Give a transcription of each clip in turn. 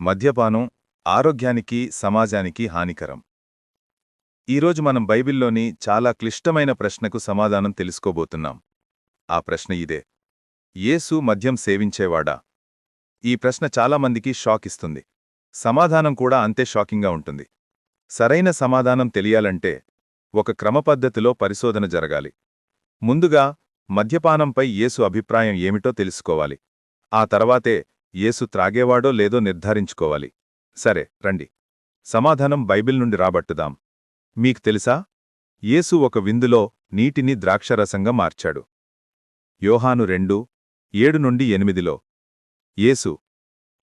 మద్యపానం ఆరోగ్యానికి సమాజానికి హానికరం. ఈరోజు మనం బైబిల్లోని చాలా క్లిష్టమైన ప్రశ్నకు సమాధానం తెలుసుకోబోతున్నాం. ఆ ప్రశ్న ఇదే. యేసు మద్యం సేవించేవాడా? ఈ ప్రశ్న చాలామందికి షాక్ ఇస్తుంది. సమాధానం కూడా అంతే షాకింగ్గా ఉంటుంది. సరైన సమాధానం తెలియాలంటే ఒక క్రమపద్ధతిలో పరిశోధన జరగాలి. ముందుగా మద్యపానంపై యేసు అభిప్రాయం ఏమిటో తెలుసుకోవాలి. ఆ తర్వాతే యేసు త్రాగేవాడో లేదో నిర్ధారించుకోవాలి. సరే రండి. సమాధానం బైబిల్ నుండి రాబట్టుదాం. మీకు తెలుసా? యేసు ఒక విందులో నీటిని ద్రాక్షరసంగా మార్చాడు. యోహాను రెండు ఏడు నుండి ఎనిమిదిలో యేసు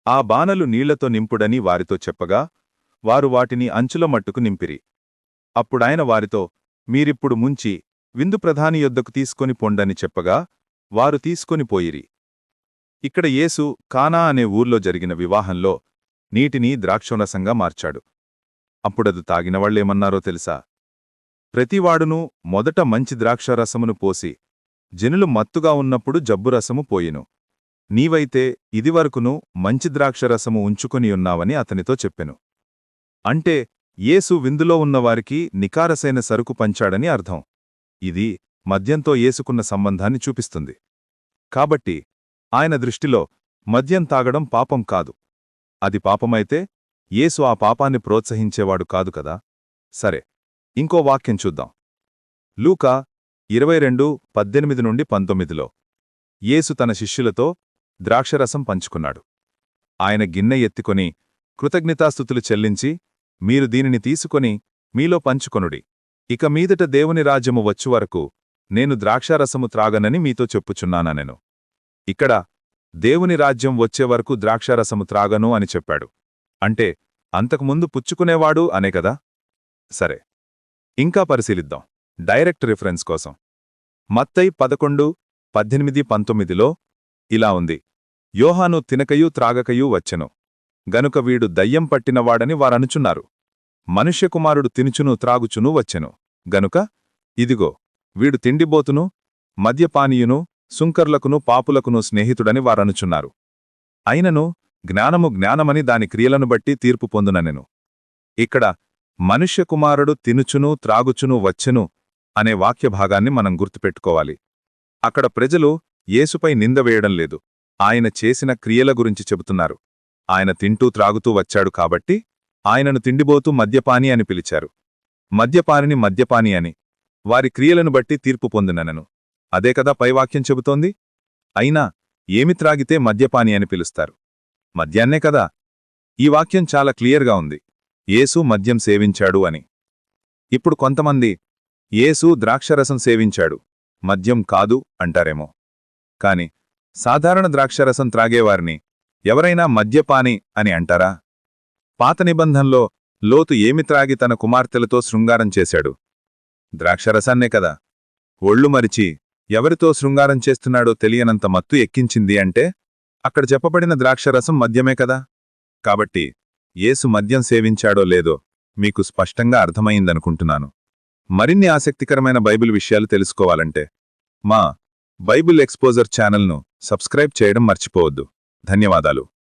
ఆ బానలు నీళ్ళతో నింపుడని వారితో చెప్పగా వారు వాటిని అంచుల మట్టుకు నింపిరి. అప్పుడాయన వారితో మీరిప్పుడు ముంచి విందు ప్రధాని యొద్దకు తీసుకొని పొండని చెప్పగా వారు తీసుకొని పోయిరి. ఇక్కడ యేసు కానా అనే ఊర్లో జరిగిన వివాహంలో నీటిని ద్రాక్షరసంగా మార్చాడు. అప్పుడదు తాగినవాళ్ళేమన్నారో తెలుసా? ప్రతివాడునూ మొదట మంచి ద్రాక్షరసమును పోసి జనులు మత్తుగా ఉన్నప్పుడు జబ్బురసము పోయిను. నీవైతే ఇదివరకును మంచి ద్రాక్షరసము ఉంచుకొనియున్నావని అతనితో చెప్పెను. అంటే యేసు విందులో ఉన్నవారికి నికారసైన సరుకు పంచాడని అర్థం. ఇది మద్యంతో ఏసుకున్న సంబంధాన్ని చూపిస్తుంది. కాబట్టి ఆయన దృష్టిలో మద్యం తాగడం పాపం కాదు. అది పాపమైతే యేసు ఆ పాపాన్ని ప్రోత్సహించేవాడు కాదు కదా? సరే ఇంకో వాక్యం చూద్దాం. లూకా ఇరవై రెండు పద్దెనిమిది నుండి పంతొమ్మిదిలో యేసు తన శిష్యులతో ద్రాక్షరసం పంచుకున్నాడు. ఆయన గిన్నె ఎత్తుకొని కృతజ్ఞతాస్థుతులు చెల్లించి మీరు దీనిని తీసుకొని మీలో పంచుకొనుడి. ఇక మీదట దేవుని రాజ్యము వచ్చు వరకు నేను ద్రాక్షారసము త్రాగనని మీతో చెప్పుచున్నానెను ఇక్కడ దేవుని రాజ్యం వచ్చే వరకు ద్రాక్షారసము త్రాగను అని చెప్పాడు. అంటే అంతకుముందు పుచ్చుకునేవాడు అనే కదా? సరే. ఇంకా పరిశీలిద్దాం. డైరెక్ట్ రిఫరెన్స్ కోసం. మత్తై పదకొండు పద్దెనిమిది పంతొమ్మిదిలో ఇలా ఉంది. యోహాను తినకయూ త్రాగకయూ వచ్చెను. గనుక వీడు దయ్యం పట్టినవాడని వారనుచున్నారు. మనుష్యకుమారుడు తినుచును త్రాగుచును వచ్చెను. గనుక ఇదిగో వీడు తిండిబోతును మద్యపానీయును సుంకర్లకును పాపులకును స్నేహితుడని వారనుచున్నారు. అయినను జ్ఞానము జ్ఞానమని దాని క్రియలను బట్టి తీర్పు పొందుననెను. ఇక్కడ మనుష్యకుమారుడు తినుచును త్రాగుచును వచ్చెను అనే వాక్యభాగాన్ని మనం గుర్తుపెట్టుకోవాలి. అక్కడ ప్రజలు యేసుపై నింద వేయడం లేదు. ఆయన చేసిన క్రియల గురించి చెబుతున్నారు. ఆయన తింటూ త్రాగుతూ వచ్చాడు కాబట్టి ఆయనను తిండిబోతూ మద్యపాని అని పిలిచారు. మద్యపానిని మద్యపాని అని. వారి క్రియలను బట్టి తీర్పు పొందిననను. అదే కదా పైవాక్యం చెబుతోంది? అయినా ఏమి త్రాగితే మద్యపాని అని పిలుస్తారు. మద్యాన్నే కదా? ఈ వాక్యం చాలా క్లియర్గా ఉంది. ఏసు మద్యం సేవించాడు అని. ఇప్పుడు కొంతమంది ఏసు ద్రాక్షరసం సేవించాడు. మద్యం కాదు అంటారేమో. కాని సాధారణ ద్రాక్షరసం త్రాగేవారిని ఎవరైనా మద్యపాని అని అంటారా? పాత నిబంధంలో లోతు ఏమి త్రాగి తన కుమార్తెలతో శృంగారం చేశాడు? ద్రాక్షరసాన్నే కదా. ఒళ్ళు మరిచి ఎవరితో శృంగారం చేస్తున్నాడో తెలియనంత మత్తు ఎక్కించింది అంటే అక్కడ చెప్పబడిన ద్రాక్షరసం మద్యమే కదా? కాబట్టి ఏసు మద్యం సేవించాడో లేదో మీకు స్పష్టంగా అర్థమైందనుకుంటున్నాను. మరిన్ని ఆసక్తికరమైన బైబిల్ విషయాలు తెలుసుకోవాలంటే మా బైబిల్ ఎక్స్పోజర్ ఛానల్ను సబ్స్క్రైబ్ చేయడం మర్చిపోవద్దు. ధన్యవాదాలు.